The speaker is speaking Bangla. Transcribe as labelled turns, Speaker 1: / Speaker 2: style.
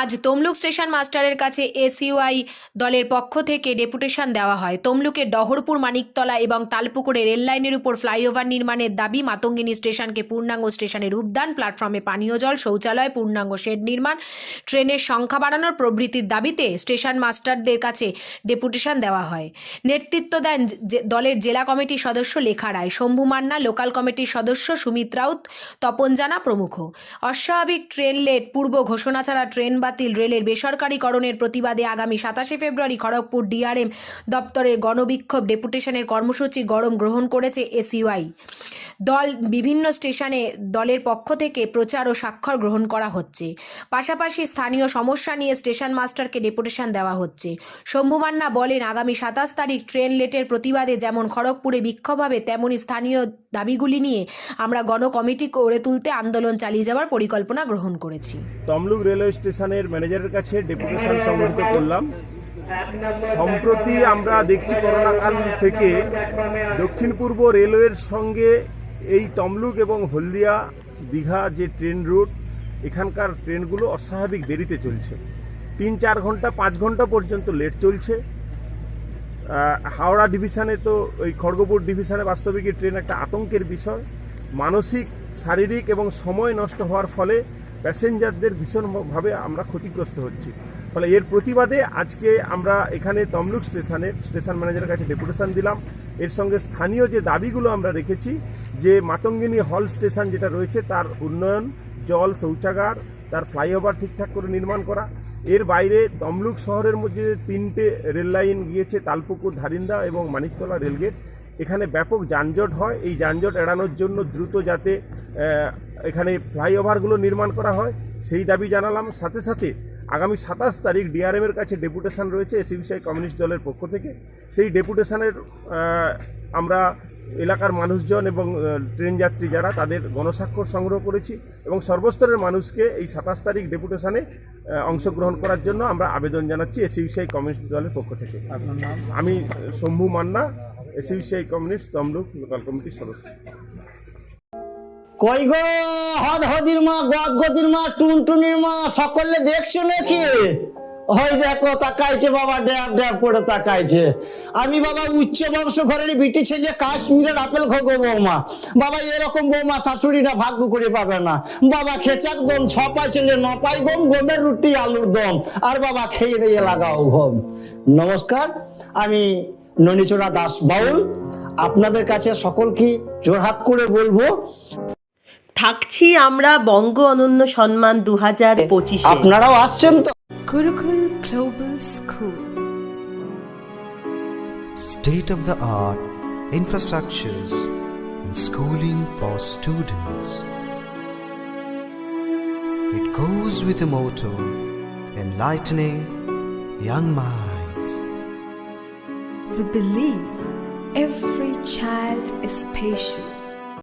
Speaker 1: আজ তমলুক স্টেশন মাস্টারের কাছে এসইউআই দলের পক্ষ থেকে ডেপুটেশন দেওয়া হয়। তমলুকের ডহরপুর, মানিকতলা এবং তালপুকুরে রেললাইনের উপর ফ্লাইওভার নির্মাণের দাবি, মাতঙ্গিনী স্টেশনকে পূর্ণাঙ্গ স্টেশনের রূপদান প্ল্যাটফর্মে পানীয় জল, শৌচালয়, পূর্ণাঙ্গ শেড নির্মাণ, ট্রেনের সংখ্যা বাড়ানোর প্রভৃতির দাবিতে স্টেশন মাস্টারদের কাছে ডেপুটেশন দেওয়া হয়। নেতৃত্ব দেন দলের জেলা কমিটির সদস্য লেখা রায়, শম্ভু মান্না, লোকাল কমিটির সদস্য সুমিত রাউত, তপন জানা প্রমুখ। অস্বাভাবিক ট্রেন লেট, পূর্ব ঘোষণা ছাড়া ট্রেন বাতিল রেলের বেসরকারীকরণের প্রতিবাদে আগামী সাতাশে ফেব্রুয়ারি খড়গপুর ডিআরএম দপ্তরের গণবিক্ষোভ, ডেপুটেশনের কর্মসূচি গরম গ্রহণ করেছে এসইউআই। দল বিভিন্ন স্টেশনে দলের পক্ষ থেকে প্রচার ও স্বাক্ষর গ্রহণ করা হচ্ছে। পাশাপাশি স্থানীয় সমস্যা নিয়ে স্টেশন মাস্টারকে ডেপুটেশন দেওয়া হচ্ছে। শম্ভু মান্না বলেন, আগামী সাতাশ তারিখ ট্রেন লেটের প্রতিবাদে যেমন খড়গপুরে বিক্ষোভ হবে, তেমনি স্থানীয় দাবিগুলি নিয়ে আমরা গণ কমিটি গড়ে তুলতে আন্দোলন চালিয়ে যাওয়ার পরিকল্পনা গ্রহণ করেছি।
Speaker 2: তমলুক রেলওয়ে স্টেশনের ম্যানেজারের কাছে ডেপুটেশন সংগঠিত করলাম। সম্প্রতি আমরা দেখছি করোনা কাল থেকে দক্ষিণ পূর্ব রেলওয়ের সঙ্গে এই তমলুক এবং হলদিয়া দীঘা যে ট্রেন রুট, এখানকার ট্রেনগুলো অস্বাভাবিক দেরিতে চলছে। তিন চার ঘণ্টা, পাঁচ ঘণ্টা পর্যন্ত লেট চলছে। হাওড়া ডিভিশনে তো ওই খড়গপুর ডিভিশনে বাস্তবিক ট্রেন একটা আতঙ্কের বিষয়। মানসিক, শারীরিক এবং সময় নষ্ট হওয়ার ফলে প্যাসেঞ্জারদের ভীষণভাবে আমরা ক্ষতিগ্রস্ত হচ্ছি। ফলে এর প্রতিবাদে আজকে আমরা এখানে তমলুক স্টেশনের, স্টেশন ম্যানেজারের কাছে ডেপুটেশন দিলাম। এর সঙ্গে স্থানীয় যে দাবিগুলো আমরা রেখেছি, যে মাতঙ্গিনী হল স্টেশন যেটা রয়েছে, তার উন্নয়ন, জল শৌচাগার, তার ফ্লাইওভার ঠিকঠাক করে নির্মাণ করা। এর বাইরে তমলুক শহরের মধ্যে তিনটে রেল লাইন গিয়েছে, তালপুকুর, ধারিন্দা এবং মানিকতলা রেলগেট। এখানে ব্যাপক যানজট হয়। এই যানজট এড়ানোর জন্য দ্রুত যাতে এখানে ফ্লাইওভারগুলো নির্মাণ করা হয়। সেই দাবি জানালাম। সাথে সাথে আগামী সাতাশ তারিখ ডিআরএম এর কাছে ডেপুটেশন রয়েছে এসিবিসিআই কমিউনিস্ট দলের পক্ষ থেকে। সেই ডেপুটেশনের আমরা এলাকার মানুষজন এবং ট্রেন যাত্রী যারা তাদের গণস্বাক্ষর সংগ্রহ করেছি এবং সর্বস্তরের মানুষকে এই সাতাশ তারিখ ডেপুটেশনে অংশগ্রহণ করার জন্য আমরা আবেদন জানাচ্ছি এসিবিসিআই কমিউনিস্ট দলের পক্ষ থেকে। আমি শম্ভু মান্না এসিবিসিআই কমিউনিস্ট তমলুক লোকাল কমিটির সদস্য।
Speaker 3: কই গো? হদ হদির মা, গদ গদির মা, টুনটুনির মা, সকলে দেখছ নাকি? ওই দেখো, তাকাইছে বাবা, ড্যাব ড্যাব করে তাকাইছে। আমি বাবা উচ্চ বংশ ঘরের বিটি ছেলে, কাশ্মীরের আপেল খোগো বৌমা। বাবা এরকম বৌমা শাশুড়িটা ভাগ্য করে পাবে না। বাবা খেচাক দম, ছপাই ছেলে, নপাই গম, গমের রুটি, আলুর দম। আর বাবা খেয়ে দিয়ে লাগাও ঘম। নমস্কার, আমি ননিচোড়া দাস বাউল। আপনাদের কাছে সকলকে জোরহাত করে বলব
Speaker 4: থাকছি আমরা বঙ্গ অনন্য সম্মান দু হাজার পঁচিশে
Speaker 3: আপনারাও আসছেন তো
Speaker 5: Gurukul Global School.
Speaker 6: state of the art infrastructures and schooling for students. It goes with the motto enlightening young minds.
Speaker 5: We believe every child is special